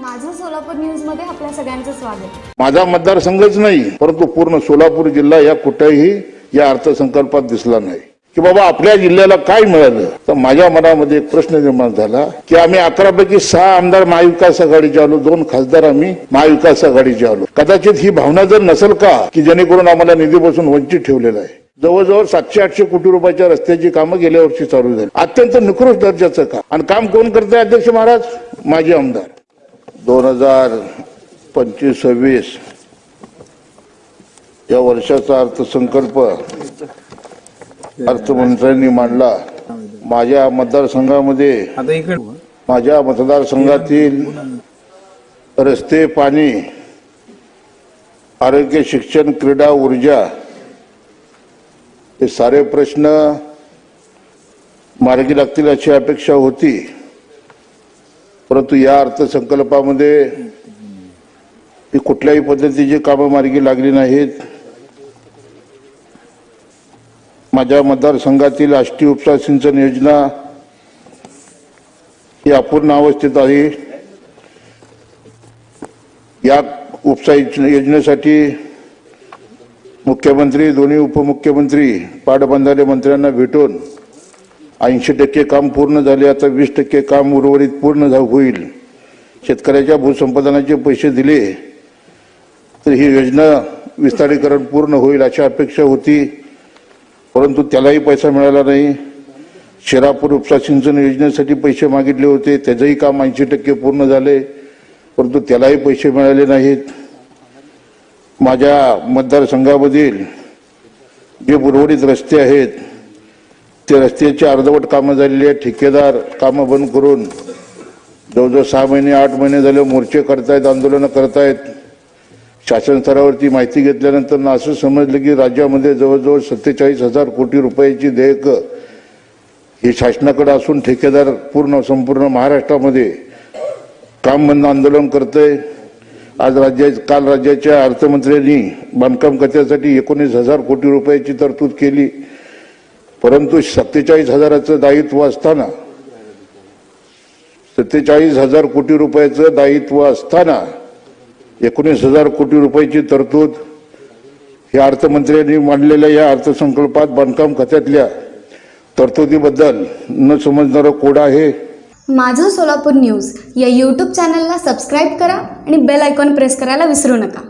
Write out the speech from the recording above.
माझं सोलापूर न्यूजमध्ये आपल्या सगळ्यांचं स्वागत. माझा मतदारसंघच नाही परंतु पूर्ण सोलापूर जिल्हा या कुठेही या अर्थसंकल्पात दिसला नाही. की बाबा आपल्या जिल्ह्याला काय मिळालं? तर माझ्या मनामध्ये एक प्रश्न निर्माण झाला की आम्ही अकरा पैकी सहा आमदार महाविकास आघाडीचे आलो दोन खासदार आम्ही महाविकास आघाडीचे आलो. कदाचित ही भावना जर नसेल का की जेणेकरून आम्हाला निधीपासून वंचित ठेवलेलं आहे? जवळजवळ सातशे आठशे कोटी रुपयाच्या रस्त्याची कामं गेल्या वर्षी चालू झाली. अत्यंत निकृष्ट दर्जाचं काम. आणि काम कोण करते अध्यक्ष महाराज? माझे आमदार. दोन हजार पंचवीस सव्वीस या वर्षाचा अर्थसंकल्प अर्थमंत्र्यांनी मांडला. माझ्या मतदारसंघामध्ये माझ्या मतदारसंघातील रस्ते पाणी आरोग्य शिक्षण क्रीडा ऊर्जा हे सारे प्रश्न मार्गी लागतील अशी अपेक्षा होती. परंतु या अर्थसंकल्पामध्ये ही कुठल्याही पद्धतीची कामं मार्गी लागली नाहीत. माझ्या मतदारसंघातील आष्टी उपसा सिंचन योजना ही अपूर्ण अवस्थेत आहे. या उपसा योजनेसाठी मुख्यमंत्री दोन्ही उपमुख्यमंत्री पाटबंधारे मंत्र्यांना भेटून ऐंशी टक्के काम पूर्ण झाले आता वीस टक्के काम उर्वरित पूर्ण होईल. शेतकऱ्याच्या भूसंपादनाचे पैसे दिले तर ही योजना विस्तारीकरण पूर्ण होईल अशी अपेक्षा होती परंतु त्यालाही पैसा मिळाला नाही. शिरापूर उपसा सिंचन योजनेसाठी पैसे मागितले होते त्याचंही काम ऐंशी टक्के पूर्ण झाले परंतु त्यालाही पैसे मिळाले नाहीत. माझ्या मतदारसंघामधील जे उर्वरित रस्ते आहेत ते रस्त्याची अर्धवट कामं झालेली आहेत ठेकेदार कामं बंद करून. जवळजवळ सहा महिने आठ महिने झाले मोर्चे करतायत आंदोलनं करतायत. शासन स्तरावरती माहिती घेतल्यानंतर ना असं समजलं की राज्यामध्ये जवळजवळ सत्तेचाळीस हजार कोटी रुपयाची देयकं ही शासनाकडे असून ठेकेदार पूर्ण संपूर्ण महाराष्ट्रामध्ये काम बंद आंदोलन करतंय. आज राज्या काल राज्याच्या अर्थमंत्र्यांनी बांधकाम खात्यासाठी एकोणीस हजार कोटी रुपयाची तरतूद केली. परंतु सत्तेचाळीस हजाराचं दायित्व असताना सत्तेचाळीस हजार कोटी रुपयाचं दायित्व असताना एकोणीस हजार कोटी रुपयाची तरतूद ह्या अर्थमंत्र्यांनी मांडलेल्या या अर्थसंकल्पात बांधकाम खात्यातल्या तरतुदीबद्दल न समजणारं कोड आहे. माझं सोलापूर न्यूज या यूट्यूब चॅनलला सबस्क्राईब करा आणि बेल आयकॉन प्रेस करायला विसरू नका.